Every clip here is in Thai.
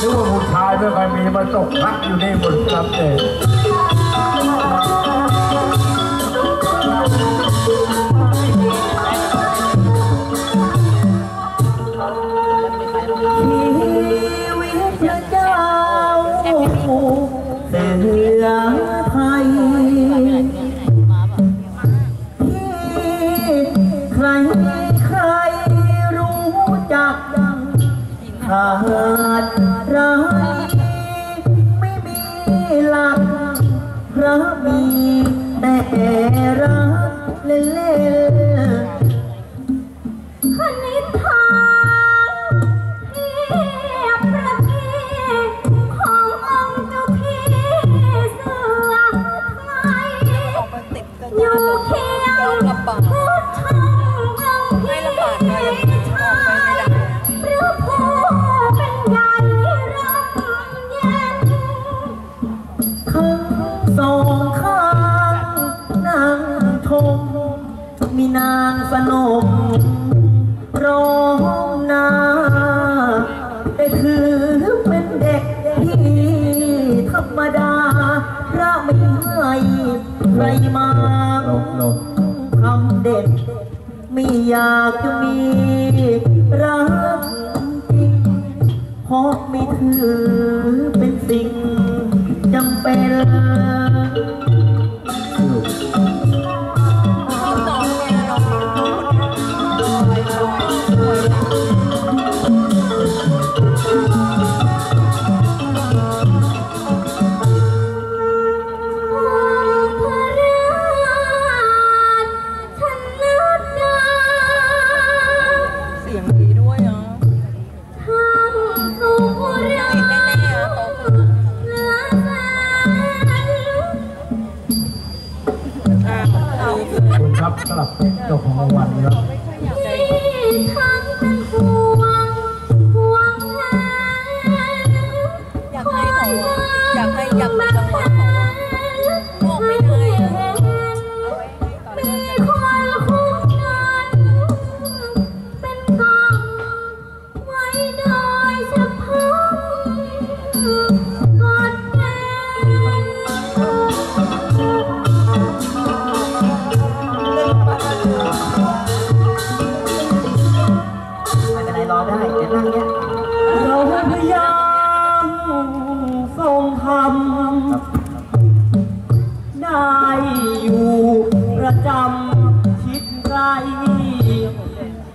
นึกว่าผู้ชายไม่เคยมีมาตกพักอยู่นี่บนครับเอง ไรมาคำเด็ดไม่อยากจะมีรักจริงเพราะมีถือเป็นสิ่งจำเป็น bien.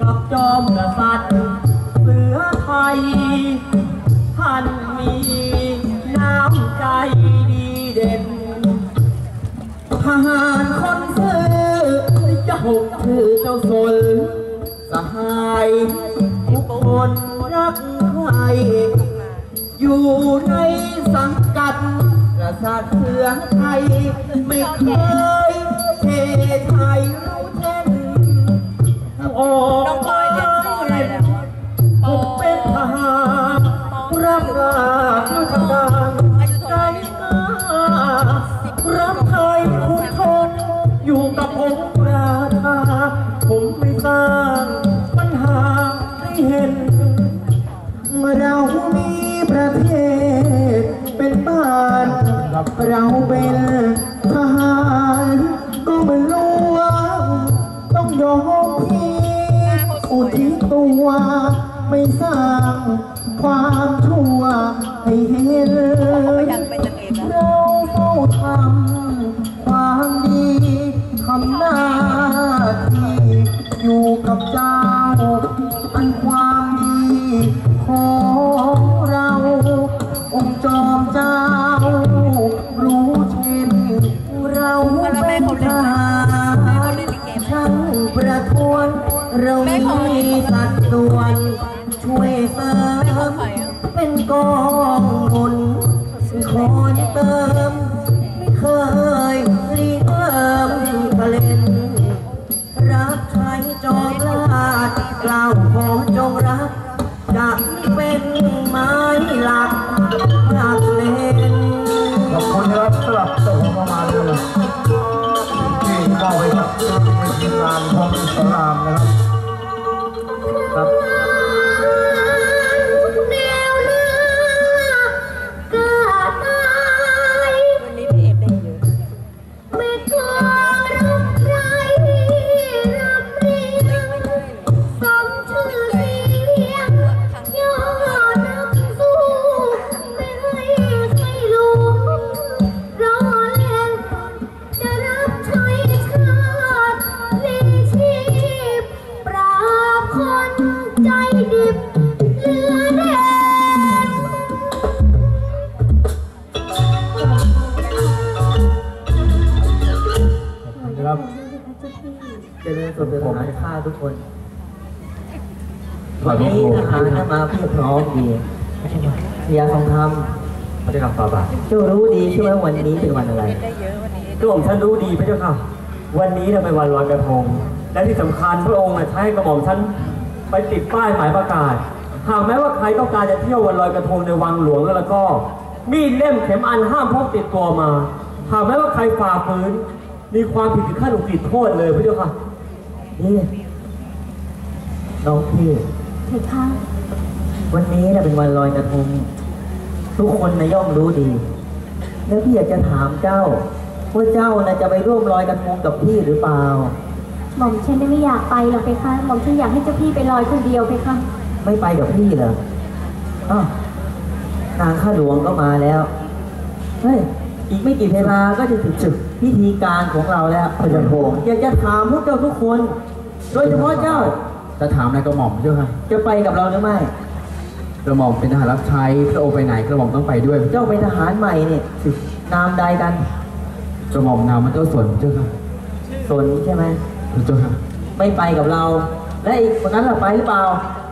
กับจอมกษัตริย์เสือไทยท่านมีน้ำใจดีเด่นทหารคนซื่อจะาหกคือเจ้าสนสหายทุกคนรักใครอยู่ในสังกัดกษัตริย์เสือไทยไม่เคยเทไทยรู้เท่น Oh. ผมปราถาผมไม่สร้างปัญหาให้เห็นเรามีประเทศเป็นบ้านเราเป็นทหารก็เหมือนลูกต้องยอมพี่อุทิศตัวไม่สร้างความชั่วให้เห็นเราเฝ้าทำความดี ทำหน้าที่อยู่กับเจ้าามพร้อมสลามนะครับ ทุกคนขอวันบนี้คุณทหารเข้ามาเพียบพร้อมดีพยาทองคพระเจ้าค่ะฝ่าบาทำเจ้ารู้ดีใช่ไหมวันนี้เป็นวันอะไรได้เยอะวันนี้กระหม่อมฉันรู้ดีพระเจ้าค่ะ วันนี้เนี่ยเป็นวันลอยกระทงและที่สำคัญพระองค์น่ะใช้ให้กระหม่อมฉันไปติดป้ายหมายประกาศ หากแม้ว่าใครต้องการจะเที่ยววันลอยกระทงในวังหลวงแล้วก็ มีดเล่มเข็มอันห้ามพกติดตัวมา หากแม้ว่าใครฝ่าฝืนมีความผิดถึงขั้นอุกิจโทษเลยพระเจ้าค่ะนี่ น้องพี่ เพคะวันนี้นะเป็นวันลอยกระทงทุกคนนะย่อมรู้ดี แล้วพี่อยากจะถามเจ้าว่าเจ้านะจะไปร่วมลอยกระทงกับพี่หรือเปล่า หม่อมฉันไม่อยากไปหรอกเพคะหม่อมฉันอยากให้เจ้าพี่ไปลอยคนเดียวเพคะไม่ไปกับพี่เหรออ้าวทางข้าหลวงก็มาแล้ว เฮ้ย อีกไม่กี่เวลาก็จะถึงจุดพิธีการของเราแล้วพระเจ้าโพอยากจะถามพวกเจ้าทุกคน โดยเฉพาะเจ้า จะถามนายกระหม่อมเจ้าค่ะจะไปกับเราหรือไม่ กระหม่อมเป็นทหารรับใช้พระองค์ไปไหนกระหม่อมต้องไปด้วยเจ้าเป็นทหารใหม่เนี่ยนามใดกัน กระหม่อมนามมันเจ้าสนเจ้าค่ะสนใช่ไหมเจ้าค่ะไม่ไปกับเรา และอีกคนนั้นล่ะไปหรือเปล่า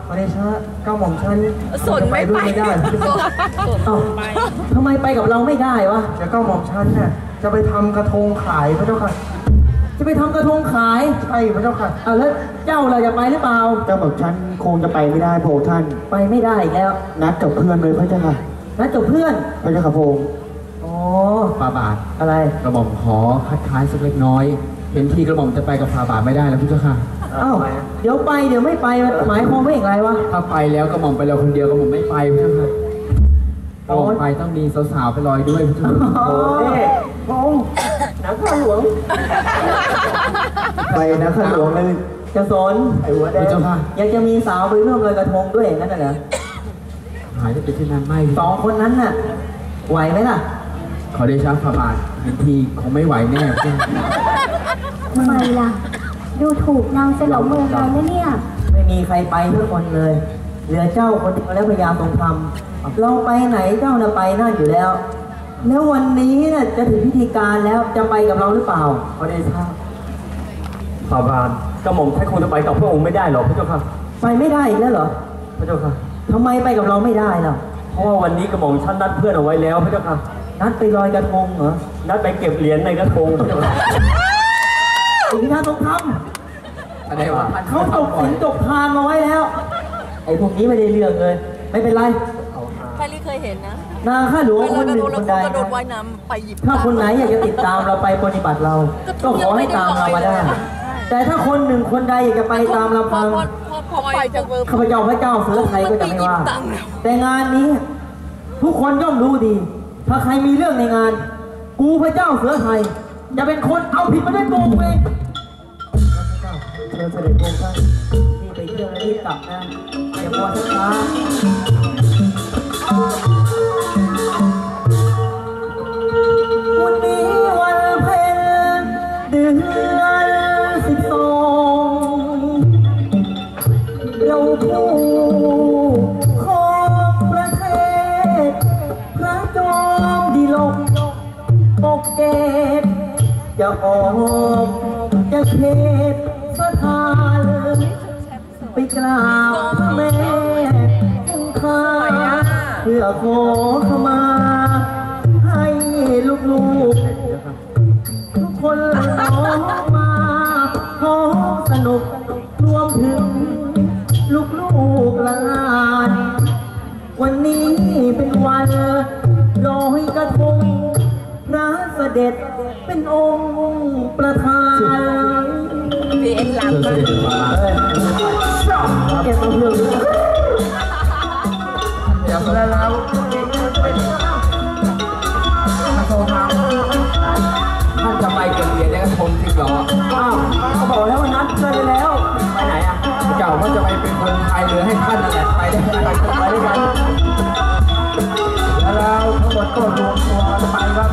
พระเดชะเก้าหม่อมฉันสนไม่ไปด้วยไม่ได้สนเอ้าทำไมไปกับเราไม่ได้วะเดี๋ยวก็หม่อมฉันน่ะจะไปทำกระทงขายพระเจ้าค่ะจะ ไปทำกระทงขายใช่พระเจ้าค่ะ เอาแล้วเจ้าเราจะไปหรือเปล่า เจ้าหม่อมฉันคงจะไปไม่ได้พระองค์ท่าน ไปไม่ได้อีกแล้วนัดกับเพื่อนเลยพระเจ้าค่ะ นัดกับเพื่อน พระเจ้าค่ะพระองค์อ๋อฟาบาทอะไร กระหม่อมขอคัดค้านสักเล็กน้อย เห็นทีกระหม่อมจะไปกับฟาบาทไม่ได้แล้วพี่เจ้าค่ะ เอ้าเดี๋ยวไปเดี๋ยวไม่ไปมันหมายความว่าอย่างไรวะ ถ้าไปแล้วกระหม่อมไปเราคนเดียวกระหม่อมไม่ไปพี่เจ้าค่ะ กระหม่อมไปต้องมีสาวๆไปลอยด้วยพี่เจ้าค่ะโอ้ยพงษ์หนังข้าหลวง ไปนะข้าหลวงเลยจะสนไอ้หัวแดพี่งเจ้าค่ะอยากจะมีสาวไปร่วมลอยกระทงด้วยอย่างนั้นน่ะเหรอหายจะเป็นเช่นนั้นไม่สองคนนั้นน่ะ ไหวไหมล่ะ ขอเดชะฟาบาทเห็นทีคงไม่ไหวแน่พี่เจ้าค่ะทำไมล่ะ ดูถูกนางสนมเมืองเรานะเนี่ย ไม่มีใครไปทุกคนเลย เหลือเจ้าคนเดียวแล้วพยาทรงธรรม เราไปไหนเจ้าน่ะไปนั่นอยู่แล้ว แล้ววันนี้น่ะจะถึงพิธีการแล้วจะไปกับเราหรือเปล่าพระเดชะฝ่าบาทกระหม่อมฉันคงจะไปกับพระองค์ไม่ได้หรอกพระเจ้าค่ะ ไปไม่ได้อีกแล้วเหรอพระเจ้าค่ะทำไมไปกับเราไม่ได้ล่ะเพราะว่าวันนี้กระหม่อมฉันนัดเพื่อนเอาไว้แล้วพระเจ้าค่ะ นัดไปลอยกระทงเหรอ นัดไปเก็บเหรียญในกระทงพระเจ้าค่ะถึงทางทรงธรรมอะไรวะเขาจบสินจบทานมาไว้แล้ว ไอ้พวกนี้ไม่ได้เรื่องเลย ไม่เป็นไร แพรรี่เคยเห็นนะนางข้าหลวงเวคลานกหระนึ่โดงดคนแล้วใดกระโดดนะว่ายน้ำไปหยิบถ้าคนไหนอยากจะติดตามเราไปปฏิบัติเรา ก็ขอให้ตามเรามาได้ แต่ถ้าคนหนึ่งคนใดอยากจะไปตามลำพอพัง พอพอพอไปจากเวิร์ข้าพเจ้าพระเจ้าเสือไทยก็จะไม่ว่า แต่งานนี้ ทุกคนย่อมรู้ดี ถ้าใครมีเรื่องในงาน กูพระเจ้าเสือไทยจะเป็นคนเอาผิดมาด้วยตัวกูเองเชิญเสด็จพระองค์ท่านนี่ไปเที่ยวแล้วรีบกลับนะอย่ามัวช้า วันนี้วันเพ็ญเดือนสิบสองเราผู้ของประเทศ พระจอมดีลกปกเกตจะออกจะเขตสถานไปกราบพระแม่ เพื่อขอขมา ให้ลูกๆทุกคนร้องมาขอสนุกรวมถึง ลูกๆหลานวันนี้เป็นวันลอยกระทงพระเสด็จเป็นองค์ประธานพีเอ็นหลังเชิญเสด็จฟาบาทเก็บมาเพื่อเแล้วแล้วท่านจะไปเก็บเหรียญในกระทงจริงเหรออ้าวเขาบอกแล้วว่านัดเจอแล้ว ไปไหนอะเจ้าก็จะไปเป็นคนไทยหรือให้ท่านนั่นแหละไปได้ไหมไปไปด้วยกันแล้วทั้งหมดก็รวมตัวไปครับ